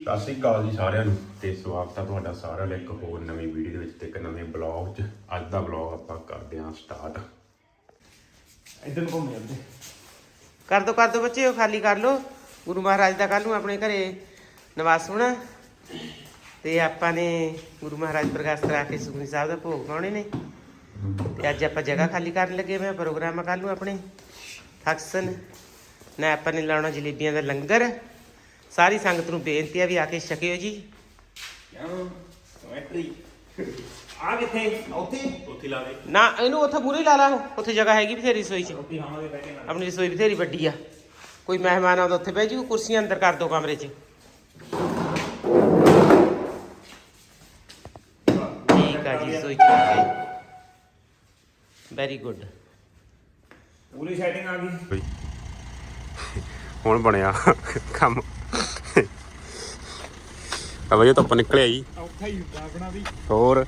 ਸਤਿ ਸ਼੍ਰੀ ਅਕਾਲ ਜੀ ਸਾਰਿਆਂ ਨੂੰ ਤੇ ਸਵਾਗਤ ਹੈ ਤੁਹਾਡਾ ਸਾਰਿਆਂ ਦਾ ਇੱਕ ਹੋਰ ਨਵੀਂ ਵੀਡੀਓ ਦੇ ਵਿੱਚ ਤੇ ਇੱਕ ਨਵੇਂ ਬਲੌਗ 'ਚ। ਅੱਜ ਦਾ ਬਲੌਗ ਆਪਾਂ ਕਰਦੇ ਹਾਂ ਸਟਾਰਟ ਇਧਰ ਨੂੰ ਘੁੰਮ ਜਾਂਦੇ ਕਰ ਦੋ ਕਰ ਦੋ ਬੱਚੇ ਖਾਲੀ ਕਰ ਲੋ ਗੁਰੂ ਮਹਾਰਾਜ ਦਾ ਕੱਲ ਨੂੰ ਆਪਣੇ ਘਰੇ ਨਿਵਾਸ ਹੋਣਾ। ਤੇ ਆਪਾਂ ਨੇ ਗੁਰੂ ਮਹਾਰਾਜ ਪ੍ਰਕਾਸ਼ ਕਰਾ ਕੇ ਸੁਖਨੀ ਸਾਹਿਬ ਦਾ ਭੋਗ ਪਾਉਣੇ ਨੇ। ਤੇ ਅੱਜ ਆਪਾਂ ਜਗ੍ਹਾ ਖਾਲੀ ਕਰਨ ਲੱਗੇ ਮੈਂ ਪ੍ਰੋਗਰਾਮ ਕਰ ਲੂ ਆਪਣੇ। ਫੰਕਸ਼ਨ ਨਾ ਆਪਾਂ ਨੇ ਲਾਉਣਾ ਜਲੇਬੀਆਂ ਦਾ ਲੰਗਰ। ਸਾਰੀ ਸੰਗਤ ਨੂੰ ਬੇਨਤੀ ਆ ਵੀ ਆ ਕੇ ਛਕਿਓ ਜੀ। ਆ ਕਿੱਥੇ? ਉੱਥੇ ਉੱਥੇ ਲਾ ਦੇ। ਨਾ ਇਹਨੂੰ ਉੱਥੇ ਲਾ ਲਾ। ਉੱਥੇ ਜਗ੍ਹਾ ਹੈਗੀ ਬਥੇਰੀ ਰਸੋਈ 'ਚ। ਉੱਥੇ ਖਾਵਾਂਗੇ ਬਹਿ ਕੇ ਨਾਲ। ਆਪਣੀ ਰਸੋਈ ਬਥੇਰੀ ਵੱਡੀ ਆ। ਕੋਈ ਮਹਿਮਾਨ ਆਉਂਦਾ ਉੱਥੇ ਬਹਿ ਜੂ ਕੁਰਸੀਆਂ ਅੰਦਰ ਕਰ ਦੋ ਕਮਰੇ 'ਚ। ਠੀਕ ਆ ਜੀ ਰਸੋਈ 'ਚ ਵੈਰੀ ਗੁੱਡ ਪੂਰੀ ਸੈਟਿੰਗ ਆ ਗਈ। ਹੁਣ ਬਣਿਆ ਕੰਮ। ਆ ਬਈ ਧੁੱਪ ਨਿਕਲਿਆ ਜੀ। ਔਖਾ ਹੀ ਹੁੰਦਾ ਆਪਣਾ ਵੀ। ਹੋਰ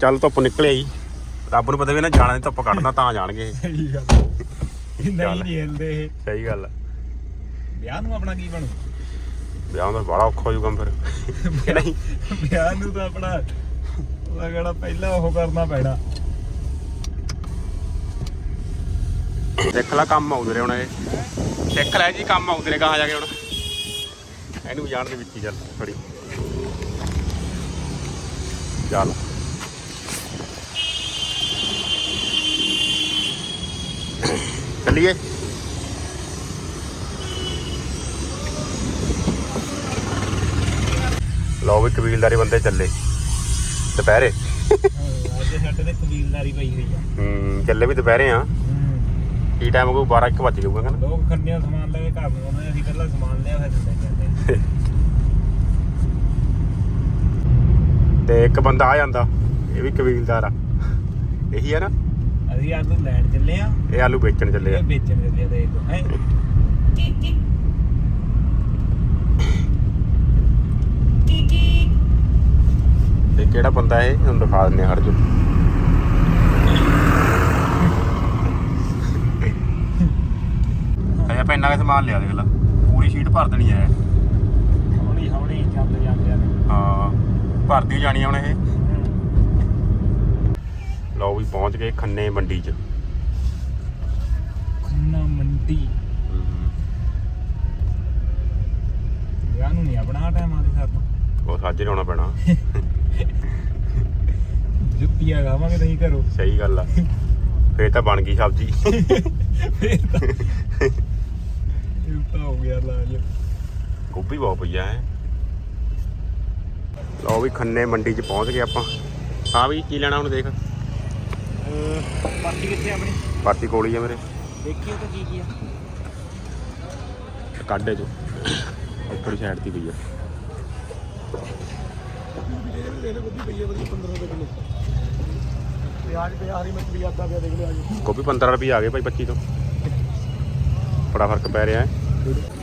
ਚੱਲ ਧੁੱਪ ਨਿਕਲਿਆ ਜੀ। ਰੱਬ ਨੂੰ ਪਤਾ ਵੀ ਨਾ ਜਾਣਾ ਧੁੱਪ ਕੱਢਦਾ ਤਾਂ ਜਾਣਗੇ। ਸਹੀ ਗੱਲ ਚੱਲ। ਨਹੀਂ ਨਹੀਂ ਹਿਲਦੇ ਇਹ। ਸਹੀ ਗੱਲ ਆ। ਵਿਆਹ ਨੂੰ ਆਪਣਾ ਕੀ ਬਣੂ? ਵਿਆਹ ਦਾ ਬੜਾ ਔਖਾ ਹੋ ਜੂ ਕੰਮ ਫਿਰ ਨਹੀਂ? ਵਿਆਹ ਨੂੰ ਤਾਂ ਆਪਣਾ ਕਿਹੜਾ ਪਹਿਲਾਂ ਉਹ ਕਰਨਾ ਪੈਣਾ। ਸਿੱਖ ਲੈ ਕੰਮ ਆਉਂਦੇ ਰਹੇ ਹੁਣ ਇਹ। ਸਿੱਖ ਲੈ ਜੀ ਕੰਮ ਆਉਂਦੇ ਰਹੇ ਕਹਾਂ ਜਾ ਕੇ ਹੁਣ। ਇਹਨੂੰ ਜਾਣ ਦੇ ਵਿੱਚ ਹੀ ਚੱਲ ਥੋੜੀ ਚੱਲ ਚੱਲੀਏ। ਲਓ ਵੀ ਕਬੀਲਦਾਰੀ ਬੰਦੇ ਚੱਲੇ। ਦੁਪਹਿਰੇ। ਅੱਜ ਸਾਡੇ ਤੇ ਕਬੀਲਦਾਰੀ ਪਈ ਹੋਈ ਆ। ਹੂੰ ਚੱਲੇ ਵੀ ਦੁਪਹਿਰੇ ਆ। ਕੀ ਟਾਈਮ ਕੋਈ 12 1 ਵੱਜ ਜਾਊਗਾ ਨਾ ਲੋਕ ਖੰਡਿਆਂ ਸਮਾਨ ਲੈ ਕੇ ਘਰ ਨੂੰ ਆਉਂਦੇ ਅਸੀਂ ਪਹਿਲਾਂ ਸਮਾਨ ਲਿਆ ਫਿਰ ਲੈ ਜਾਂਦੇ ਤੇ ਇੱਕ ਬੰਦਾ ਆ ਜਾਂਦਾ ਇਹ ਵੀ ਕਬੀਲਦਾਰ ਆ। ਇਹੀ ਆ ਨਾ। ਅਸੀਂ ਆਲੂ ਲੈਣ ਚੱਲੇ ਆ ਇਹ ਆਲੂ ਵੇਚਣ ਚੱਲੇ ਆ। ਇਹ ਵੇਚਣ ਚੱਲੇ ਆ ਦੇਖ ਲਓ ਹੈ। ਤੇ ਕਿਹੜਾ ਬੰਦਾ ਇਹ? ਤੁਹਾਨੂੰ ਦਿਖਾ ਦਿੰਦੇ ਹੜ ਜੋ ਅਜਾ ਪੈਨਾ ਕੇ ਸਮਾਨ ਲਿਆ ਦੇਖ ਲਾ ਪੂਰੀ ਸ਼ੀਟ ਭਰ ਦੇਣੀ ਐ ਹੌਲੀ ਹੌਲੀ ਚੱਲ ਜਾਂਦੇ ਆ ਹਾਂ ਭਰਦੀ ਜਾਣੀ ਹੁਣ ਇਹ। ਲਓ ਵੀ ਪਹੁੰਚ ਗਏ ਖੰਨੇ ਮੰਡੀ 'ਚ। ਖੰਨਾ ਮੰਡੀ। ਨੂੰ ਨਹੀਂ ਆਪਣਾ ਟਾਈਮ ਆਦੇ ਸਾਡਾ ਉਹ ਸਾਜੇ ਲਾਉਣਾ ਪੈਣਾ। ਜੁੱਤੀਆਂ ਖਾਵਾਂਗੇ ਨਹੀਂ ਘਰੋਂ। ਸਹੀ ਗੱਲ ਆ। ਫੇਰ ਤਾਂ ਬਣ ਗਈ ਸਬਜ਼ੀ। ਫੇਰ ਤਾਂ। ਹੋ ਲਾਜ ਗੋਭੀ ਬਹੁਤ ਪਈਆ ਹੈ। ਲਓ ਵੀ ਖੰਨੇ ਮੰਡੀ 'ਚ ਪਹੁੰਚ ਗਏ ਆਪਾਂ। ਹਾਂ ਵੀ ਕੀ ਲੈਣਾ ਹੁਣ ਦੇਖ। ਪਾਰਟੀ ਕਿੱਥੇ ਆ ਆਪਣੀ? ਪਾਰਟੀ ਕੋਲ ਹੀ ਆ ਮੇਰੇ। ਦੇਖੀਏ ਤਾਂ ਕੀ ਕੀ ਆ। ਕਾਡੇ ਚੋਂ। ਉੱਪਰ ਸਾਈਡ ਤੇ ਪਈ ਆ। ਪਿਆਜ਼ ਪਿਆ ਹਰੀ ਮਿਰਚ ਵੀ ਆਦਾ ਪਿਆ ਦੇਖ ਲਿਓ ਅੱਜ ਗੋਭੀ 15 ਰੁਪਏ ਆ ਗਏ ਭਾਈ 25 ਤੋਂ। ਬੜਾ ਫ਼ਰਕ ਪੈ ਰਿਹਾ ਹੈ।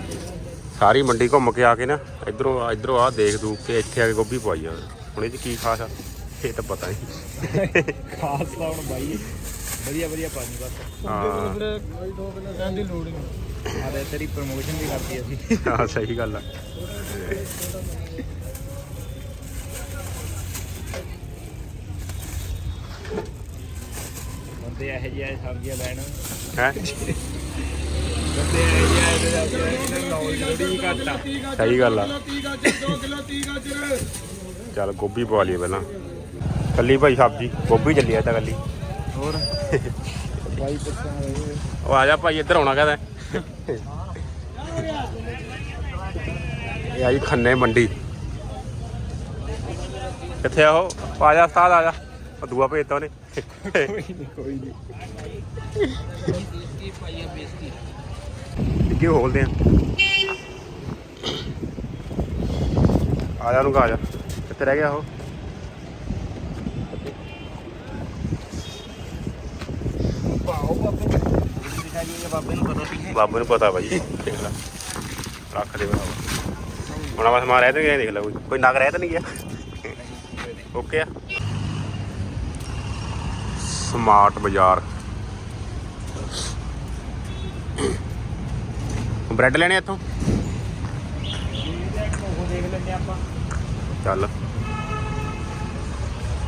ਸਾਰੀ ਮੰਡੀ ਘੁੰਮ ਕੇ ਆ ਕੇ ਨਾ ਇਧਰੋਂ ਇਧਰੋਂ ਆ ਦੇਖ ਦੂ ਕੇ ਇੱਥੇ ਆ ਕੇ ਗੋਭੀ ਪਵਾਈ ਆ। ਹੁਣ ਇਹ 'ਚ ਕੀ ਖਾਸ ਆ? ਇਹ ਤਾਂ ਪਤਾ ਨਹੀਂ। ਖਾਸ ਤਾਂ ਹੁਣ ਬਾਈ ਵਧੀਆ ਵਧੀਆ ਪਾਣੀ ਬਸ। ਹਾਂ। ਦੋ ਕਿਲੋ ਰਹਿਣ ਦੀ ਲੋੜ ਨਹੀਂ। ਆਲੇ ਤੇਰੀ ਪ੍ਰਮੋਸ਼ਨ ਵੀ ਕਰਦੀ ਅਸੀਂ। ਹਾਂ ਸਹੀ ਗੱਲ ਆ। ਬੰਦੇ ਇਹੋ ਜਿਹੇ ਸਬਜ਼ੀਆਂ ਲੈਣ। ਹੈ? ਬੰਦੇ ਇਹੋ ਨੌਲੇਜ ਥੋੜੀ ਘੱਟ ਆ ਸਹੀ ਗੱਲ ਆ। ਚੱਲ ਗੋਭੀ ਪਵਾ ਲਈਏ ਪਹਿਲਾਂ। ਕੱਲੀ ਭਾਈ ਸਬਜ਼ੀ ਗੋਭੀ ਚੱਲੀ ਆ ਤਾਂ ਕੱਲੀ। ਹੋਰ? ਬਾਈ ਪੁੱਛਾਂ ਉਹ ਆ ਜਾ ਭਾਈ ਇੱਧਰ ਆਉਣਾ ਕਹਦਾ। ਇਹ ਆਈ ਖੰਨੇ ਮੰਡੀ। ਕਿੱਥੇ ਆ ਉਹ? ਆ ਜਾ ਉਸਤਾਦ ਆ ਜਾ। ਉਹ ਦੂਆ ਭੇਜਤਾ ਉਹਨੇ। ਕੋਈ ਨਹੀਂ ਕੋਈ ਨਹੀਂ ਅੱਗੇ ਹੋਲਦੇ ਆ? ਆ ਜਾ ਨੂੰ ਆ ਜਾ। ਕਿੱਥੇ ਰਹਿ ਗਿਆ ਉਹ? ਬਾਬੇ ਨੂੰ ਪਤਾ ਸੀ ਬਾਬੇ ਨੂੰ ਪਤਾ ਬਾਈ, ਦੇਖ ਲੈ। ਰੱਖ ਦੇ ਬਰਾਬਰ ਹੁਣ ਆਵਾਜ਼ ਮਾਰ ਰਿਹਾ ਤੇ ਨਹੀਂ ਦੇਖ ਲੈ ਕੋਈ। ਕੋਈ ਨਗ ਰਹਿ ਤਾਂ ਨਹੀਂ ਗਿਆ? ਓਕੇ ਆ। ਸਮਾਰਟ ਬਾਜ਼ਾਰ। ਬ੍ਰੈਡ ਲੈਣੇ ਇੱਥੋਂ? ਲੈਂਦੇ ਆਪਾਂ ਚੱਲ।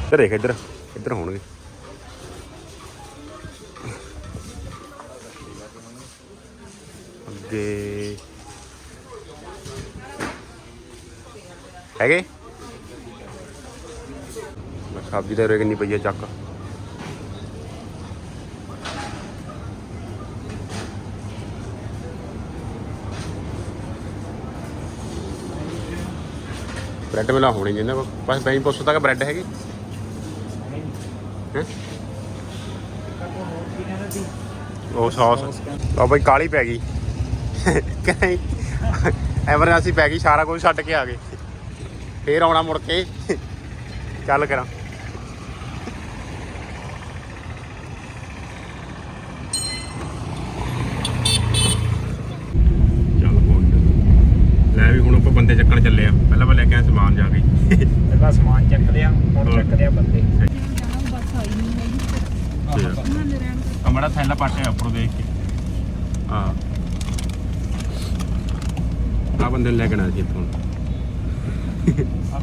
ਇੱਧਰ ਦੇਖ, ਇੱਧਰ ਇੱਧਰ ਹੋਣਗੇ। ਅੱਗੇ। ਹੈਗੇ? ਮੈਂ ਸਬਜ਼ੀ ਦੇ ਰੇ ਕਿੰਨੀ ਪਈ ਹੈ ਚੱਕ। ਬ੍ਰੈਡ ਮਿਲਾ ਹੋਣੀ ਜਿੰਨਾ ਕੋਲ। ਬਸ ਬੈਂ ਪੁੱਛ ਤੱਕ ਬ੍ਰੈਡ ਹੈਗੀ। ਹੈਂ? ਉਹ ਸੌਸ। ਉਹ ਬਈ, ਕਾਲੀ ਪੈ ਗਈ। ਕਹੀਂ ਐਮਰਜੈਂਸੀ ਪੈ ਗਈ, ਸਾਰਾ ਕੁਝ ਛੱਡ ਕੇ ਆ ਗਏ। ਫੇਰ ਆਉਣਾ ਮੁੜ ਕੇ। ਚੱਲ ਕਰਾਂ ਚੱਲ ਪਹੁੰਚ ਲੈ ਵੀ ਹੁਣ ਆਪਾਂ ਬੰਦੇ ਚੱਕਣ ਚੱਲੇ ਆ ਪਹਿਲਾਂ ਆਪਾਂ ਲੈ ਕੇ ਆਏ ਸਮਾਨ ਜਾ ਕੇ ਪਹਿਲਾਂ ਸਮਾਨ ਚੱਕ ਲਿਆ ਹੁਣ ਚੱਕਦੇ ਆ ਬੰਦੇ। ਕਮੜਾ ਥੈਲਾ ਪਾਟਿਆ ਉੱਪਰੋਂ ਦੇਖ ਕੇ। ਹਾਂ। ਆ ਬੰਦੇ ਨੂੰ ਲੈ ਕੇ ਨਾ ਇੱਥੋਂ। ਹਾਂ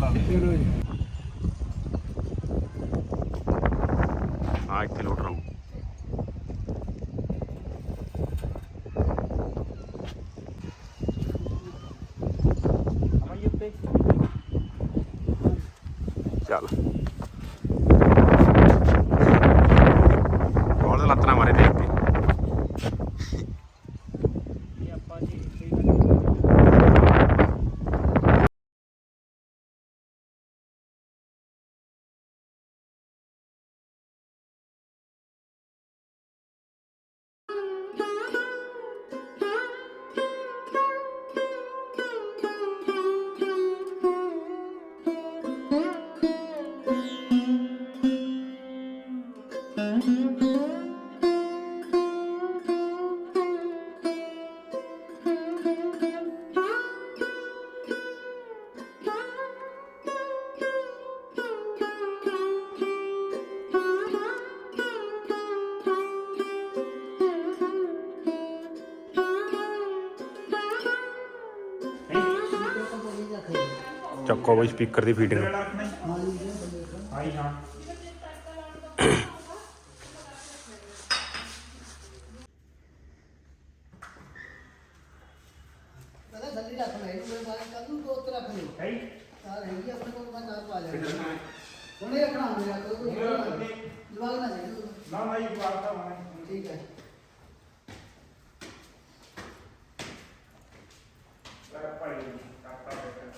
ਚੱਕੋ ਬਈ ਸਪੀਕਰ ਦੀ ਫੀਟਿੰਗ ਆਈ ਹਾਂ ਕਹਿੰਦਾ ਥੱਲੇ ਰੱਖ ਲੈ ਇਹਨੂੰ ਮੈਂ ਕੱਲ ਨੂੰ ਦੋ ਉੱਤੇ ਰੱਖ ਲਈ ਹੈ ਆ ਰਹੀ ਆਪਣੇ ਕੋਲ ਮੈਂ ਨਾਲ ਪਾ ਲਿਆ ਉਹਨੇ ਰੱਖਣਾ ਹੁੰਦਾ ਯਾਰ ਕੋਈ ਜਵਾਬ ਨਾ ਦੇ ਨਾ ਨਾ ਇਹ ਬਾਤ ਤਾਂ ਮੈਂ ਠੀਕ ਹੈ ਕਰ ਪਾਈ ਕਾਪਾ ਬੈਠਾ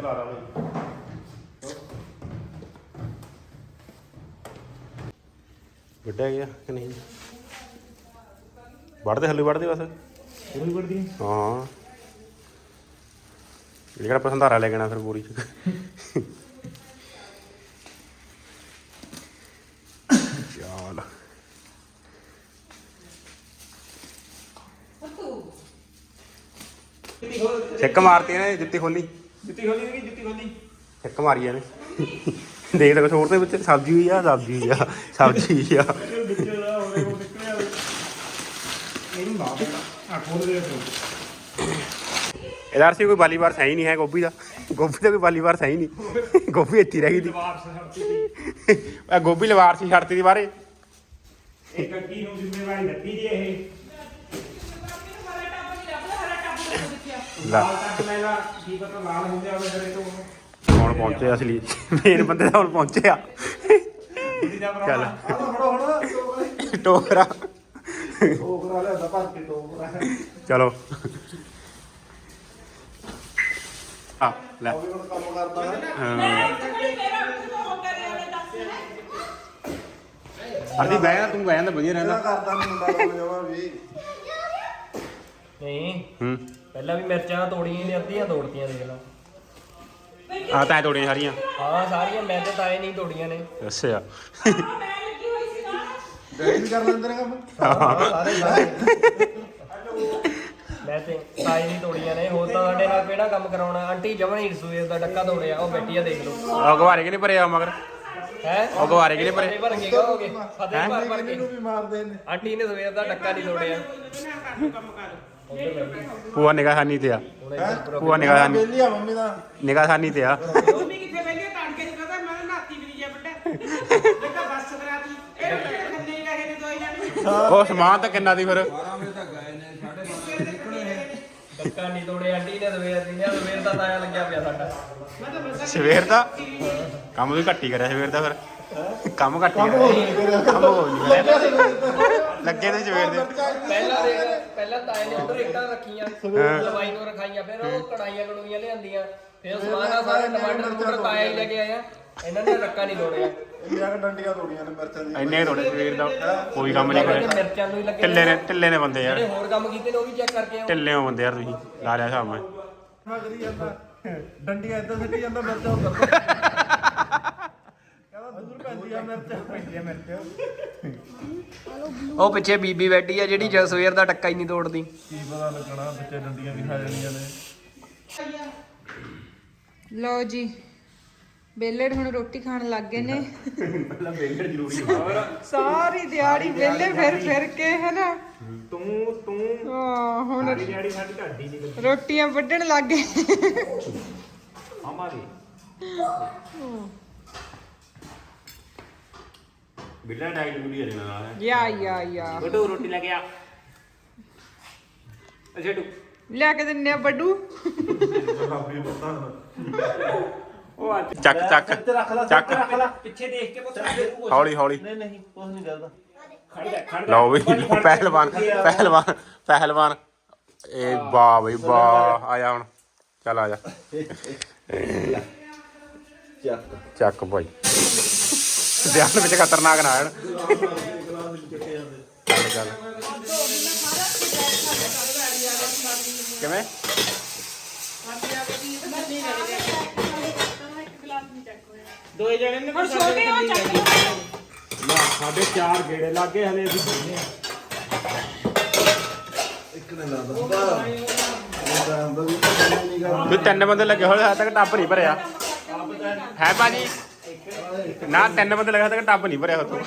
ਸਪੀਕਰ ਲਾ ਬਈ। ਵੱਡਾ ਗਿਆ ਕਿ ਨਹੀਂ? ਵੜਦੇ ਹੱਲੂ ਵੜਦੇ ਬਸ। ਪੂਰੀ ਵਰਦੀ ਹਾਂ। ਜਿਹੜਾ ਆਪਾਂ ਸੰਧਾਰਾ ਲੈ ਆਣਾ ਫਿਰ ਪੂਰੀ ਚ? ਚੱਲ। ਮਾਰਤੀ ਨੇ ਜੁੱਤੀ ਖੋਲੀ। ਜੁੱਤੀ ਖੋਲੀ ਕਿ ਜੁੱਤੀ ਖੋਲੀ। ਛੱਕ ਮਾਰੀ ਇਹਨੇ। ਦੇਖ ਤਾਂ ਕੁਛ ਹੋਰ ਦੇ ਵਿੱਚ ਸਬਜ਼ੀ ਹੋਈ ਆ ਸਬਜ਼ੀ ਹੋਈ ਆ ਸਬਜ਼ੀ ਹੋਈ ਆ। ਦਾ ਹੋਵੇ ਉਹ ਨਿਕਲਿਆ ਇਹਨੂੰ ਲਾ ਦੇ। ਆ ਖੋਲ ਦੇ ਤੂੰ ਇਧਰ ਸੀ ਕੋਈ ਵਾਲੀਬਾਰ ਸਹੀ ਨਹੀਂ ਹੈ ਗੋਭੀ ਦਾ। ਗੋਭੀ ਦਾ ਕੋਈ ਵਾਲੀਬਾਰ ਸਹੀ ਨਹੀਂ। ਗੋਭੀ ਇੱਥੇ ਰਹਿ ਗਈ। ਇਹ ਗੋਭੀ ਲਵਾਰ ਸੀ ਛੱਡਤੀ ਦੀ ਬਾਰੇ ਇਹ ਗੱਡੀ ਨੂੰ ਜ਼ਿੰਮੇਵਾਰੀ ਦਿੱਤੀ ਜੀ ਇਹ। ਲਾ। ਕੀ ਪਤਾ ਲਾਲ ਹੁੰਦੇ ਆਵੇ ਹਰੇ ਤੋਂ। ਹੁਣ ਪਹੁੰਚੇ ਅਸਲੀ। ਮੇਨ ਬੰਦੇ ਤਾਂ ਹੁਣ ਪਹੁੰਚੇ ਆ। ਦਾ ਚੱਲ। ਫੜੋ ਹੁਣ। ਟੋਕਰਾ। ਉਹ ਕਰਾ ਲਿਆ ਭਰ ਕੇ ਦੋ ਚਲੋ। ਆ ਲੈ। ਕੰਮ ਕਰਦਾ ਅਰਦੀ ਬਹਿ ਤੂੰ ਬਹਿ ਜਾਂਦਾ ਵਧੀਆ ਰਹਿੰਦਾ। ਕਰਦਾ ਮੁੰਡਾ ਜਮਾ ਵੀ? ਨਹੀਂ। ਹੂੰ। ਪਹਿਲਾਂ ਵੀ ਮਿਰਚਾਂ ਤੋੜੀਆਂ ਨੇ ਅੱਧੀਆਂ ਤੋੜਤੀਆਂ ਦੇਖ ਲਾ ਆ ਤਾਂ ਤੋੜੀਆਂ ਸਾਰੀਆਂ। ਹਾਂ ਸਾਰੀਆਂ ਮੈਂ ਤੇ ਤਾਏ ਨਹੀਂ ਤੋੜੀਆਂ ਨੇ। ਅੱਛਾ। ਡੈਡੀ ਵੀ ਕਰ ਲੈਂਦੇ ਨੇ ਕੰਮ? ਸਾਰੇ ਸਾਰੇ ਮੈਂ ਤੇ ਤਾਏ ਨਹੀਂ ਤੋੜੀਆਂ ਨੇ। ਹੋਰ ਤਾਂ ਸਾਡੇ ਨਾਲ ਕਿਹੜਾ ਕੰਮ ਕਰਾਉਣਾ? ਆਂਟੀ ਜਮਾ ਨਹੀਂ ਰਸੋਈ ਦਾ ਡੱਕਾ ਤੋੜਿਆ ਉਹ ਬੈਠੀ ਆ ਦੇਖ ਲਓ। ਆ ਗਵਾਰੇ ਕਿ ਨਹੀਂ ਭਰਿਆ ਮਗਰ? ਹੈ? ਉਹ ਗਵਾਰੇ ਕਿਹਨੇ ਭਰੇ? ਭਰ ਕੇ ਕਹੋਗੇ? ਫਤਿਹ ਭਰ ਭਰ ਕੇ। ਵੀ ਮਾਰਦੇ ਨੇ। ਆਂਟੀ ਨੇ ਸਵੇਰ ਦਾ ਡੱਕਾ ਨਹੀਂ ਤੋੜਿਆ। ਪੂਆ ਨਿਗਾਹਾਨੀ ਤੇ ਆ। ਪੂਆ ਨਿਗਾਹਾਨੀ ਬੇਲੀ ਆ ਮੰਮੀ ਦਾ। ਨਿਗਾਹਾਨੀ ਤੇ ਆ। ਮੰਮੀ ਕਿੱਥੇ ਬੈਠੀ ਤੜਕੇ ਦੀ ਪਤਾ ਮੈਂ ਨਾਤੀ ਵੀ ਨਹੀਂ ਜਾ ਬੱਡਾ ਦੇਖਾ ਬੱਸ ਕਰਾਤੀ ਇਹ ਖੰਨੇ ਹੀ ਰਹੇ ਨੇ ਦੋਈ ਜਾਣੇ। ਉਹ ਸਮਾਨ ਤਾਂ ਕਿੰਨਾ ਦੀ ਫਿਰ? ਡੱਕਾ ਨਹੀਂ ਤੋੜਿਆ ਆਂਟੀ ਨੇ ਸਵੇਰ ਦੀ ਨੇ। ਸਵੇਰ ਦਾ ਤਾਇਆ ਲੱਗਿਆ ਪਿਆ ਸਾਡਾ। ਸਵੇਰ ਦਾ? ਕੰਮ ਵੀ ਘੱਟੀ ਕਰਿਆ ਸਵੇਰ ਦਾ ਫਿਰ। ਕੰਮ ਘੱਟੀ ਕਰਿਆ। ਕੰਮ ਹੋ ਨਹੀਂ ਕਰਿਆ। ਲੱਗੇ ਤੇ ਸਵੇਰ ਦੇ। ਪਹਿਲਾਂ ਦੇਖ ਪਹਿਲਾਂ ਤਾਇਆ ਨੇ ਉਧਰ ਇੱਟਾਂ ਰੱਖੀਆਂ ਲਵਾਈ ਨੂੰ ਰਖਾਈਆਂ ਫਿਰ ਉਹ ਕੜਾਈਆਂ ਕੜੂਈਆਂ ਲਿਆਂਦੀਆਂ। ਫਿਰ ਸਮਾਨ ਆ ਸਾਰੇ ਟਮਾਟਰ ਟਮਾਟਰ ਤਾਇਆ ਹੀ ਲੈ ਕੇ ਆਇਆ। ਇਹਨਾਂ ਨੇ ਡੱਕਾ ਨਹੀਂ ਤੋੜਿਆ। ਇੰਨੀਆਂ ਡੰਡੀਆਂ ਤੋੜੀਆਂ ਨੇ ਮਿਰਚਾਂ ਦੀਆਂ। ਇੰਨੇ ਥੋੜੇ ਸਵੇਰ ਦਾ। ਕੋਈ ਕੰਮ ਨਹੀਂ ਕਰਿਆ। ਮਿਰਚਾਂ ਨੂੰ ਹੀ ਲੱਗੇ ਢਿੱਲੇ ਨੇ ਢਿੱਲੇ ਨੇ ਬੰਦੇ ਯਾਰ। ਜਿਹੜੇ ਹੋਰ ਕੰਮ ਕੀਤੇ ਨੇ ਉਹ ਵੀ ਚੈੱਕ ਕਰਕੇ ਆਓ। ਢਿੱਲੇ ਹੋ ਬੰਦੇ ਯਾਰ ਤੁਸੀਂ। ਲਾ ਲਿਆ ਹਿਸਾਬ ਮੈਂ। ਡੰਡੀਆਂ ਇੱਦਾਂ ਸਿੱਟੀ ਜਾਂਦਾ ਮਿਰਚਾਂ ਉੱਧਰ। ਪੈਂਦੀ ਆ ਮਿਰਚ ਪੈਂਦੀ ਆ ਮਿਰਚ ਉਹ ਪਿੱਛੇ ਬੀਬੀ ਬੈਠੀ ਆ ਜਿਹੜੀ ਜ ਸਵੇਰ ਦਾ ਡੱਕਾ ਹੀ ਨਹੀਂ ਤੋੜਦੀ। ਕੀ ਪਤਾ ਲੱਗਣਾ ਬੱਚੇ ਡੰਡੀਆਂ ਵੀ ਖਾ ਜਾਣੀਆਂ ਨੇ। ਲਓ ਜੀ ਬੇਲੜ ਹੁਣ ਰੋਟੀ ਖਾਣ ਲੱਗ ਗਏ ਨੇ। ਪਹਿਲਾਂ ਬੇਗੜ ਜ਼ਰੂਰੀ ਸਾਰੀ ਦਿਹਾੜੀ ਵਿਹਲੇ ਫਿਰ ਫਿਰ ਕੇ ਹਨਾ? ਤੂੰ ਤੂੰ। ਹਾਂ ਹੁਣ ਜਿਹੜੀ ਸਾਡੀ ਢਾਡੀ ਨਹੀਂ ਰੋਟੀਆਂ ਵੱਢਣ ਲੱਗ ਗਏ ਹਮਾਰੀ ਬਿੱਲਾ ਡਾਈਟ ਹੈ ਜਣਾ ਨਾਲ ਹੈ। ਯਾ ਯਾ ਯਾ। ਬਟੂ ਰੋਟੀ ਲੈ ਕੇ ਆ। ਅੱਛਾ ਟੂ ਲਿਆ ਕੇ ਦਿੰਨੇ ਆ ਬੱਡੂ ਉਹ ਆ ਚੱਕ ਚੱਕ। ਚੱਕ। ਪਿੱਛੇ ਦੇਖ ਕੇ ਪੁੱਤ ਹੌਲੀ ਹੌਲੀ। ਨਹੀਂ ਨਹੀਂ ਕੁਝ ਨਹੀਂ ਕਰਦਾ ਖੜ ਜਾ ਖੜ ਜਾ। ਲਓ ਵੀ ਪਹਿਲਵਾਨ ਪਹਿਲਵਾਨ ਪਹਿਲਵਾਨ। ਇਹ ਵਾਹ ਬਈ ਵਾਹ ਆਇਆ ਹੁਣ। ਚੱਲ ਆ ਜਾ। ਚੱਕ। ਚੱਕ ਭਾਈ। ਧਿਆਨ ਵਿੱਚ ਖਤਰਨਾਕ ਨਾ ਆਣ ਚੱਲ ਚੱਲ ਕਿਵੇਂ? ਦੋਏ ਜਣੇ ਨੇ ਹੁਣ ਛੋਟੇ ਹੋ ਸਾਡੇ ਚਾਰ ਗੇੜੇ ਲੱਗੇ ਹਲੇ ਅਸੀਂ ਬੰਨੇ ਇੱਕ ਨੇ ਲਾ ਨਹੀਂ ਕਰਦਾ ਵੀ ਤਿੰਨ ਬੰਦੇ ਲੱਗੇ ਹੋਏ ਹਜੇ ਤੱਕ ਟੱਪ ਨਹੀਂ ਭਰਿਆ। ਹੈ ਭਾਜੀ? ਨਾ, ਤਿੰਨ ਬੰਦੇ ਲੱਗੇ ਤੱਕ ਟੱਪ ਨਹੀਂ ਭਰਿਆ ਹੋਰ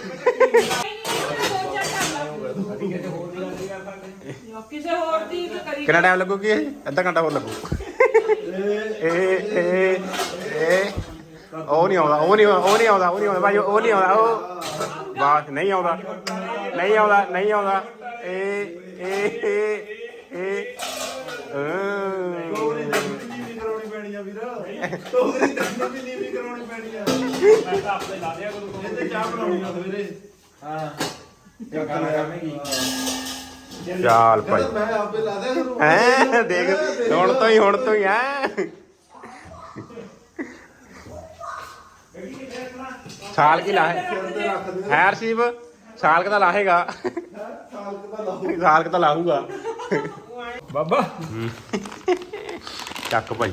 ਕਿਸੇ ਹੋਰ ਦੀ ਕਰੀ ਕਿੰਨਾ ਟਾਈਮ ਲੱਗੂ ਕੀ ਅੱਧਾ ਘੰਟਾ ਹੋਰ ਲੱਗੂ। ਏ ਇਹ ਇਹ ਉਹ ਨਹੀਂ ਆਉਂਦਾ, ਉਹ ਨਹੀਂ ਉਹ ਨਹੀਂ ਆਉਂਦਾ, ਉਹ ਨਹੀਂ ਆਉਂਦਾ। ਭਾਈ, ਉਹ ਨਹੀਂ ਆਉਂਦਾ, ਉਹ। ਬਾਤ ਨਹੀਂ ਆਉਂਦਾ ਨਹੀਂ ਆਉਂਦਾ ਨਹੀਂ ਆਉਂਦਾ। ਇਹ ਇਹ ਇਹ ਇਹ। ਪੈਣੀ ਆ ਵੀਰ। ਤੋਗਰੀ ਜੰਮੀ ਨੀਵੀਂ ਕਰਾਉਣੀ ਪੈਣੀ ਆ। ਮੈਂ ਤਾਂ ਆਪੇ ਲਾ ਦਿਆ ਕਰੂ ਇਹ ਤੇ ਚਾਹ ਬਣਾਉਣੀ ਆ ਸਵੇਰੇ। ਹਾਂ। ਕਿਆ ਕਰਾਂਗੀ ਚੱਲ ਭਾਈ। ਮੈਂ ਆਪੇ ਲਾ ਦਿਆ ਕਰੂੰ। ਹੈਂ? ਦੇਖ ਹੁਣ ਤੋਂ ਹੀ ਹੁਣ ਤੋਂ ਹੀ ਐ ਸਾਲ ਕੀ ਲਾਹੇ ਹੈ ਅਰਸ਼ੀਵ ਸਾਲ ਕ ਤਾਂ ਲਾਹੇਗਾ? ਸਾਲ ਕੁ ਦਾ ਲਾਓ ਸਾਲ ਕ ਤਾਂ ਲਾਹੂਗਾ? ਬਾਬਾ। ਚੱਕ ਭਾਈ।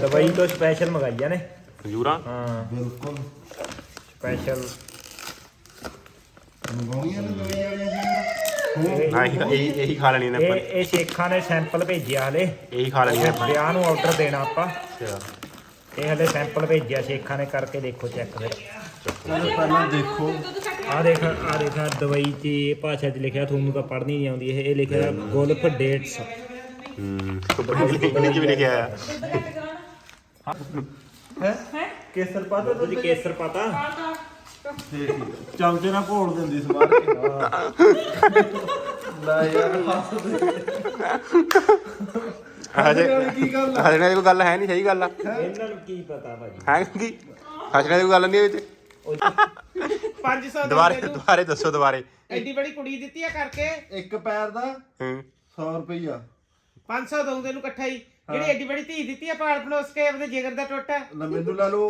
ਦਵਾਈ ਤੋਂ ਸਪੈਸ਼ਲ ਮੰਗਾਈਆਂ ਨੇ। ਖਜੂਰਾ? ਹਾਂ। ਬਿਲਕੁਲ। ਸਪੈਸ਼ਲ ਮੰਗਾਉਣੀਆਂ ਨੇ ਦਵਾਈਆਂ ਵਾਲੀਆਂ ਹਾਂ ਇਹੀ ਇਹੀ ਇਹੀ ਖਾ ਲੈਣੀ ਨੇ ਇਹ ਆਪਾਂ। ਇਹ ਸ਼ੇਖਾਂ ਨੇ ਸੈਂਪਲ ਭੇਜਿਆ ਹਲੇ। ਇਹੀ ਖਾ ਲੈਣੀ ਨੇ ਆਪਾਂ। ਵਿਆਹ ਨੂੰ ਆਰਡਰ ਦੇਣਾ ਆਪਾਂ। ਅੱਛਾ। ਇਹ ਹਲੇ ਸੈਂਪਲ ਭੇਜਿਆ ਸ਼ੇਖਾਂ ਨੇ ਕਰਕੇ ਦੇਖੋ ਚੈੱਕ ਫਿਰ। ਪਹਿਲਾਂ ਦੇਖੋ। ਆ ਦੇਖ ਆ ਦੇਖ ਆਹ ਦਵਾਈ 'ਚ ਇਹ ਭਾਸ਼ਾ 'ਚ ਲਿਖਿਆ ਤੁਹਾਨੂੰ ਤਾਂ ਪੜ੍ਹਨੀ ਨਹੀਂ ਆਉਂਦੀ। ਇਹ ਇਹ ਲਿਖਿਆ ਗੁਲਫ ਡੇਟਸ। ਹੂੰ ਲਿਖਿਆ ਆ ਕੇਸਰ ਪਾਤਾ ਤੁਸੀਂ ਕੇਸਰ ਪਤਾ ਚਮਚੇ ਨਾਲ ਘੋਲ ਦਿੰਦੀ ਸਮਾਰ ਕੇ ਲੈ ਯਾਰ ਹਜੇ ਕੀ ਗੱਲ ਹਜੇ ਨਾ ਕੋਈ ਗੱਲ ਹੈ ਨਹੀਂ ਸਹੀ ਗੱਲ ਆ ਇਹਨਾਂ ਨੂੰ ਕੀ ਪਤਾ ਭਾਜੀ ਹੈ ਕੀ ਹਜੇ ਕੋਈ ਗੱਲ ਨਹੀਂ ਇਹਦੇ ਵਿੱਚ 500 ਦੁਬਾਰੇ ਦੁਬਾਰੇ ਦੱਸੋ ਦੁਬਾਰੇ। ਐਡੀ ਬੜੀ ਕੁੜੀ ਦਿੱਤੀ ਆ ਕਰਕੇ। ਇੱਕ ਪੈਰ ਦਾ ਹੂੰ। 100 ਰੁਪਈਆ। 500 ਦਊਂਦੇ ਨੂੰ ਇਕੱਠਾ ਹੀ। ਜਿਹੜੀ ਐਡੀ ਬੜੀ ਧੀ ਦਿੱਤੀ ਆ ਪਾਲ ਪਲੋਸ ਕੇ ਆਪਣੇ ਜਿਗਰ ਦਾ ਟੋਟਾ। ਨਾ ਮੈਨੂੰ ਲੈ ਲਓ।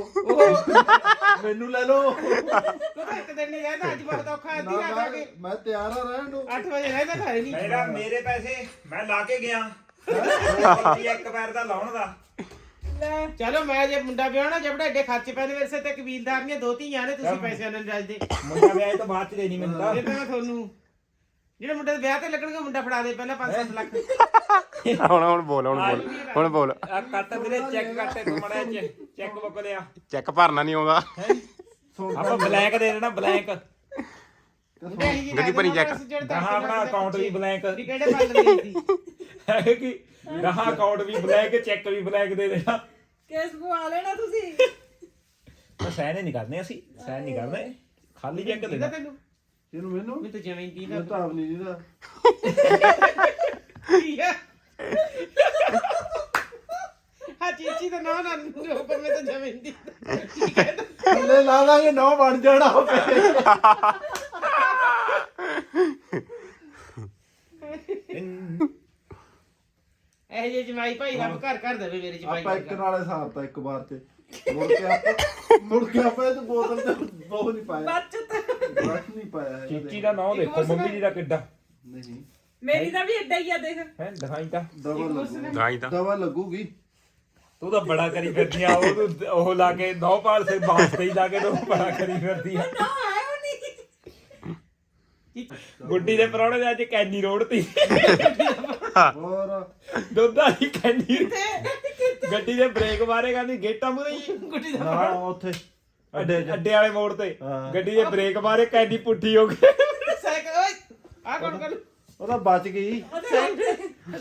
ਮੈਨੂੰ ਲੈ ਲਓ। ਤੂੰ ਤਾਂ ਇੱਕ ਦਿਨ ਨਹੀਂ ਰਹਿੰਦਾ ਅੱਜ ਬਹੁਤ ਔਖਾ ਰਾਤ ਆ ਕੇ। ਮੈਂ- ਤਿਆਰ ਆ ਰਹਿਣ ਨੂੰ 8 ਵਜੇ ਰਹਿੰਦਾ ਘਰੇ ਨਹੀਂ। ਮੇਰਾ ਮੇਰੇ ਪੈਸੇ ਮੈਂ ਲਾ ਕੇ ਗਿਆ। ਇੱਕ ਪੈਰ ਦਾ ਲਾਉਣ ਦਾ। ਚਲੋ ਮੈਂ ਜੇ ਮੁੰਡਾ ਵਿਆਹਣਾ ਜਬੜਾ ਐਡੇ ਖਰਚੇ ਪੈਣੇ ਵੈਸੇ ਤੇ ਕਬੀਲਦਾਰ ਨੇ ਦੋ ਧੀਆਂ ਨੇ ਤੁਸੀਂ ਪੈਸਿਆਂ ਨਾਲ ਜਲਦੇ ਮੁੰਡਾ ਵਿਆਹ ਤੋਂ ਬਾਅਦ ਚ ਦੇਣੀ ਮੈਨੂੰ ਤਾਂ। ਇਹ ਤਾਂ ਤੁਹਾਨੂੰ ਜਿਹੜੇ ਮੁੰਡੇ ਦੇ ਵਿਆਹ ਤੇ ਲੱਗਣਗੇ ਮੁੰਡਾ ਫੜਾ ਦੇ ਪਹਿਲਾਂ 5-7 ਲੱਖ। ਹੁਣ ਹੁਣ ਬੋਲ ਹੁਣ ਬੋਲ ਹੁਣ ਬੋਲ। ਆ ਕੱਟ ਵੀਰੇ ਚੈੱਕ ਕੱਟ ਤੂੰ ਮੜਾ ਚੈੱਕ ਬੁੱਕ ਲਿਆ। ਚੈੱਕ ਭਰਨਾ ਨਹੀਂ ਆਉਂਦਾ। ਆਪਾਂ ਬਲੈਂਕ ਦੇ ਦੇਣਾ ਬਲੈਂਕ ਗੱਡੀ ਭਰੀ ਚੈੱਕ ਗਾਹਾਂ ਆਪਣਾ ਅਕਾਊਂਟ ਵੀ ਬਲੈਂਕ ਕਿਹੜੇ ਪੱਲ ਲਈ ਸੀ ਹੈ ਕਿ ਗਾਹਾਂ ਅਕਾਊਂਟ ਵੀ ਬਲੈਂਕ ਚੈੱਕ ਵੀ ਬਲੈਂਕ ਦੇ ਦੇਣਾ। ਕੇਸ ਪਵਾ ਲੈਣਾ ਤੁਸੀਂ। ਹੀ ਨਹੀਂ ਕਰਨੇ ਅਸੀਂ ਸਾਈਨ ਨਹੀਂ ਕਰਨੇ। ਖਾਲੀ ਚੈੱਕ ਦੇਣਾ। ਤੈਨੂੰ? ਇਹਨੂੰ ਮੈਨੂੰ? ਮੈਂ ਤਾਂ ਜਮੀਨ ਦੀ ਮੈਂ ਤਾਂ ਆਪ ਨਹੀਂ ਜਿਹਦਾ ਹਾਂ ਚੀਚੀ ਦਾ ਨਾਂ ਨਾ ਰੋਕ ਮੈਂ ਤਾਂ ਜਮੀਨ ਦੀ ਥੱਲੇ ਲਾ ਲਾਂਗੇ ਨੌ ਬਣ ਜਾਣਾ ਹੋਵੇ ਇਹ ਜੇ ਜਮਾਈ ਭਾਈ ਰੱਬ ਘਰ ਘਰ ਦੇਵੇ ਮੇਰੇ ਜਮਾਈ ਆਪਾਂ ਇੱਕ ਨਾਲੇ ਸਾਰਤਾ ਇੱਕ ਵਾਰ ਤੇ। ਮੁੜ ਕੇ ਆਪਾਂ ਮੁੜ ਕੇ ਆਪਾਂ ਇਹ ਬੋਤਲ ਤੇ ਬਹੁਤ ਨਹੀਂ ਪਾਇਆ। ਬਰਫ ਨਹੀਂ ਪਾਇਆ ਹੈਗਾ ਚੀਚੀ ਦਾ ਨਾਮ ਦੇਖੋ ਮੰਮੀ ਜੀ ਦਾ ਕਿੱਡਾ। ਨਹੀਂ। ਮੇਰੀ ਦਾ ਵੀ ਏਦਾਂ ਹੀ ਆ ਦੇਖ। ਹੈ ਦਿਖਾਈ ਤਾਂ। ਦਵਾ ਲੱਗੂ ਗਾਈ ਤਾਂ। ਦਵਾ ਲੱਗੂਗੀ। ਤੂੰ ਤਾਂ ਬੜਾ ਕਰੀ ਫਿਰਦੀ ਆ ਉਹ ਉਹ ਲਾ ਕੇ ਨੌ ਪਾਲ ਸੇ ਬਾਂਸ ਤੇ ਹੀ ਲਾ ਕੇ ਤੂੰ ਬੜਾ ਕਰੀ ਫਿਰਦੀ ਆ। ਨਾ ਆਇਓ ਨਹੀਂ। ਗੁੱਡੀ ਦੇ ਪਰੌਣੇ ਦੇ ਅੱਜ ਕੈਨੀ ਰੋੜਤੀ। ਹੋਰ। ਦੁੱਧ ਵਾਲੀ ਕੈਨੀ ਗੱਡੀ ਦੇ ਬ੍ਰੇਕ ਮਾਰੇਗਾ ਨਹੀਂ ਗੇਟਾਂ ਮੁਰੇ ਹੀ। ਨਾ ਉੱਥੇ ਅੱਡੇ ਅੱਡੇ ਵਾਲੇ ਮੋੜ ਤੇ। ਹਾਂ। ਗੱਡੀ ਦੇ ਬ੍ਰੇਕ ਮਾਰੇ ਕੈਨੀ ਪੁੱਠੀ ਹੋ ਗਈ। ਸਾਈਕਲ ਓਏ ਆ ਕੌਣ ਕਰ ਉਹ ਤਾਂ ਬਚ ਗਈ।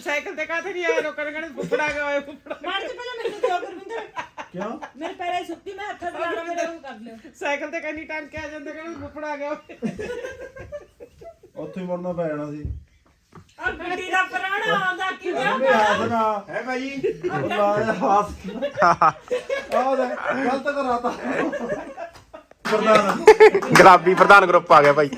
ਸਾਈਕਲ ਤੇ ਕਾਹਤੇ ਨਹੀਂ ਆਇਆ? ਲੋਕਾਂ ਨੇ ਕਹਿੰਦੇ ਫੁੱਫੜਾ ਗਿਆ ਓਏ ਫੁੱਫੜਾ? ਮਾਰ ਚ ਪਹਿਲਾਂ ਮੈਨੂੰ ਦਿਓ ਗੁਰਵਿੰਦਰ। ਕਿਉਂ? ਮੇਰੇ ਪੈਰੇ ਸੁੱਤੀ ਮੈਂ ਹੱਥਾਂ ਲਾਣਾ ਮੇਰੇ ਨੂੰ ਕਰ ਲਿਓ। ਸਾਈਕਲ ਤੇ ਕਹਿੰਦੀ ਟੰਗ ਕੇ ਆ ਜਾਂਦੇ ਕਹਿੰਦੇ ਫੁੱਫੜਾ ਗਿਆ ਓਏ ਉੱਥੇ ਹੀ ਮੁੜਨਾ ਪੈ ਜਾਣਾ ਸੀ। ਆ ਗੱਡੀ ਦਾ ਪੁਰਾਣਾ ਆਉਂਦਾ ਕਿਵੇਂ ਮੈਂ ਹੱਥ ਨਾ ਹੈ ਭਾਈ। ਉਹ ਲਾ ਹਾਸ ਆਹ ਦੇ ਗਲਤ ਕਰਾਤਾ। ਪ੍ਰਧਾਨ। ਗੁਲਾਬੀ ਪ੍ਰਧਾਨ ਗਰੁੱਪ ਆ ਗਿਆ ਭਾਈ।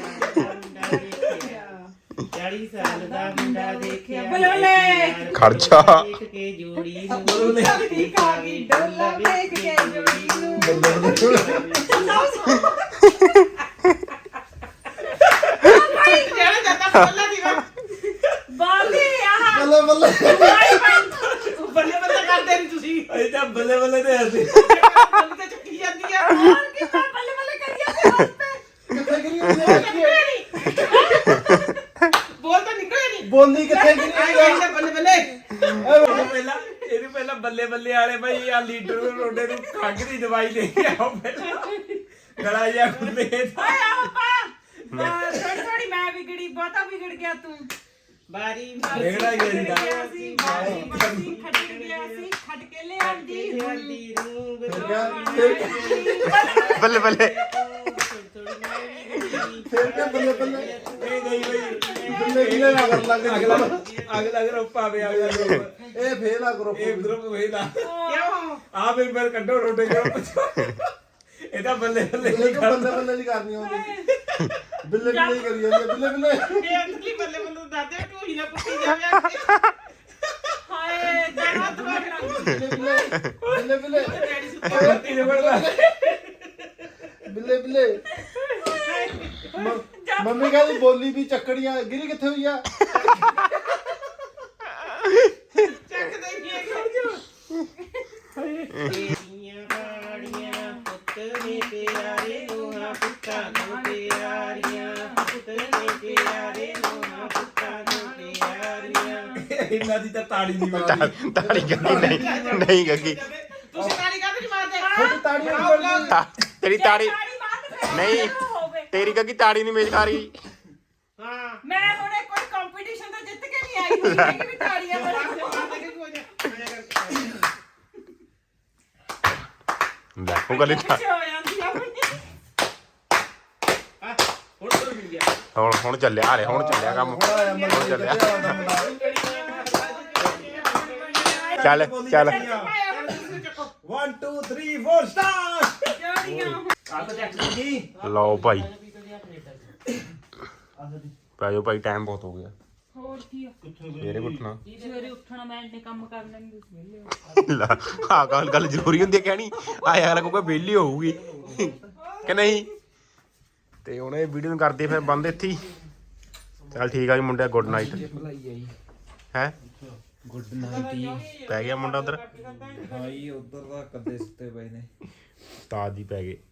40 ਸਾਲ ਦਾ ਮੁੰਡਾ ਦੇਖਿਆ ਬੁਲਬੁਲੇ। ਖਰਚਾ। ਦੇਖ ਕੇ ਜੋੜੀ ਨੂੰ ਠੀਕ ਆ ਗਈ ਡੋਲਾ ਵੇਖ ਕੇ ਜੋੜੀ ਨੂੰ। ਜਿਹੜਾ ਜਾਂਦਾ ਬੱਲਾ ਦੀ ਗੱਲ ਬਾਲੀ ਬੱਲੇ ਬੱਲੇ। ਬੱਲੇ ਬੱਲੇ ਕਰਦੇ ਨਹੀਂ ਤੁਸੀਂ। ਅਜੇ ਤਾਂ ਬੱਲੇ ਬੱਲੇ ਦੇ ਅਸੀਂ ਬੱਲੇ ਤੇ ਚੱਕੀ ਜਾਂਦੀ ਆ। ਹੋਰ ਕੀ ਬੱਲੇ ਬੱਲੇ ਕਰੀਏ ਤੇ? ਕਿੱਥੇ ਗਰੀ ਬੋਲ ਤਾਂ ਨਿਕਲਿਆ ਨਹੀਂ। ਬੋਲੀ ਕਿੱਥੇ ਆਈ ਗਰੀ ਕਹਿੰਦੇ ਬੱਲੇ ਬੱਲੇ। ਪਹਿਲਾਂ ਇਹਨੂੰ ਪਹਿਲਾਂ ਬੱਲੇ ਬੱਲੇ ਵਾਲੇ ਭਾਈ ਆ ਲੀਡਰ ਨੂੰ ਰੋਡੇ ਨੂੰ ਖੰਗ ਦੀ ਦਵਾਈ ਦੇ ਕੇ ਆਓ ਪਹਿਲਾਂ। ਗਲਾ ਜਿਹਾ ਖੁੱਲੇ ਓਏ ਆ ਪਾ ਥੋੜੀ ਥੋੜੀ ਮੈਂ ਵਿਗੜੀ ਬਹੁਤਾ ਵਿਗੜ ਗਿਆ ਤੂੰ। ਬਾਰੀ ਦੇਖਣਾ ਹੀ ਨਹੀਂ ਦਾ ਗਿਆ ਸੀ ਬਾਜੀ ਬਾਜੀ ਖੱਟ ਗਿਆ ਸੀ ਖੱਟ ਕੇ ਲਿਆਂਦੀ ਦੀ ਨੂੰ ਬੱਲੇ ਬੱਲੇ। ਫਿਰ ਕਿਆ ਬੱਲੇ ਬੱਲੇ? ਨਹੀਂ ਨਹੀਂ ਬਈ। ਬੱਲੇ ਬੱਲੇ ਨਾ ਕਰ ਲੱਗ ਅਗਲਾ ਅਗਲਾ ਗਰੁੱਪ ਆਵੇ ਅਗਲਾ ਗਰੁੱਪ ਇਹ ਫੇਲ ਆ ਗਰੁੱਪ ਇਹ ਗਰੁੱਪ ਵੇਦਾ ਕਿਉਂ? ਆ ਵੀ ਮੈਂ ਕੱਢੋ ਰੋਡੇ ਗਰੁੱਪ ਚੋਂ ਇਹਦਾ ਬੱਲੇ ਬੱਲੇ ਬੱਲੇ ਤੋਂ ਬੱਲੇ ਬੱਲੇ ਨਹੀਂ ਕਰਨੀ ਆਉਂਦੀ। ਬੱਲੇ ਕਰੀ ਜਾਂਦੀ ਆ, ਬੱਲੇ ਬੱਲੇ। ਇਹ ਅੰਦਰਲੀ ਬੱਲੇ ਬੱਲੇ ਨੂੰ ਦੱਸਦੇ ਟੂਹੀ ਨਾ ਪੁੱਟੀ ਜਾਵੇ ਆ ਕੇ। ਹਾਏ ਜਾਨਾ ਤੂੰ ਬੱਲੇ ਬੱਲੇ ਬੱਲੇ ਬੱਲੇ। ਡੈਡੀ ਸੁੱਤੇ ਬੱਤੀ ਦੇ ਬੜਦਾ ਬੱਲੇ। ਬੱਲੇ ਮ- ਮੰਮੀ ਕਹਿੰਦੀ ਬੋਲੀ ਵੀ ਚੱਕੜੀਆਂ ਗਿਰੀ ਕਿੱਥੇ ਹੋਈ ਆ? ਚੱਕ ਦੇ ਕੀ ਤੇਰੀਆਂ ਬਾੜੀਆਂ ਪੁੱਤ ਨੇ ਪਿਆਰੇ ਲੋਹਾ ਪੁੱਤਾਂ ਨੂੰ ਪਿਆਰੀਆਂ ਪੁੱਤ ਨੇ ਪਿਆਰੇ ਲੋਹਾ ਪੁੱਤਾਂ ਨੂੰ ਪਿਆਰੀਆਂ ਇਹਨਾਂ ਦੀ ਤਾਂ ਤਾੜੀ ਨਹੀਂ ਮਾਰਦੀ ਤਾੜੀ ਗੱਗੀ ਨਹੀਂ ਨਹੀਂ ਗੱਗੀ। ਤੁਸੀਂ ਤਾੜੀ ਕਾਹਦੇ ਨਹੀਂ ਮਾਰਦੇ? ਤੁਹਾਡੀ ਕਿਉਂ ਲੋਕ। ਤਾ- ਤੇਰੀ ਤਾੜੀ ਤਾੜੀ ਮਾਰ ਨਹੀਂ ਤੇਰੀ ਗੱਗੀ ਤਾੜੀ ਨਹੀਂ ਮੇਜ ਖਾ ਰਹੀ ਹਾਂ। ਮੈਂ ਹੁਣੇ ਕੋਈ ਕੰਪੀਟੀਸ਼ਨ ਤੋਂ ਜਿੱਤ ਕੇ ਨਹੀਂ ਆਈ ਹੋਈ ਹੈ ਕਿ ਵੀ ਤਾੜੀਆਂ ਮਾਰ ਮਾਰਦੇ ਕਿ ਹੋ ਜਾ ਲੈ ਉਹ ਗੱਲ ਤਾਂ ਪਿੱਛੇ ਹੋ ਜਾਂਦੀ ਆ ਆਪਣੀ ਹੁਣ ਤੋਂ ਮਿਲ ਗਿਆ। ਹੁਣ ਹੁਣ ਚੱਲਿਆ ਹਾਲੇ ਹੁਣ ਚੱਲਿਆ ਕੰਮ। ਹੁਣ ਚੱਲਿਆ। ਚੱਲ ਚੱਲ। ਚੱਲ 1 2 3 4 ਸਟਾਰਟ ਜੋੜੀਆਂ ਕੱਲ ਚੱਕ ਲਈ ਲਓ ਭਾਈ। ਪੈ ਜਾਓ ਭਾਈ ਟਾਈਮ ਬਹੁਤ ਹੋ ਗਿਆ। ਹੋਰ ਕੀ ਆ? ਸਵੇਰੇ ਉੱਠਣਾ। ਸਵੇਰੇ ਉੱਠਣਾ ਮੈਂ ਇੰਨੇ ਕੰਮ ਕਰ ਲੈਂਦੀ ਲਾ ਆ ਗੱਲ ਗੱਲ ਜ਼ਰੂਰੀ ਹੁੰਦੀ ਹੈ ਕਹਿਣੀ ਆਇਆ ਅਗਲਾ ਕੋਈ ਵਿਹਲੀ ਹੋਊਗੀ। ਕਿ ਨਹੀਂ? ਤੇ ਹੁਣ ਇਹ ਵੀਡੀਓ ਨੂੰ ਕਰਦੇ ਫਿਰ ਬੰਦ ਇੱਥੇ ਹੀ। ਚੱਲ ਠੀਕ ਆ ਜੀ ਮੁੰਡਿਆ ਗੁੱਡ ਨਾਈਟ ਹੈ? ਗੁੱਡ ਨਾਈਟ ਪੈ ਗਿਆ ਮੁੰਡਾ ਉਧਰ? ਭਾਈ ਉਧਰ ਦਾ ਕੱਦੇ ਸੁੱਤੇ ਪਏ ਨੇ। ਉਸਤਾਦ ਜੀ ਪੈ ਗਏ।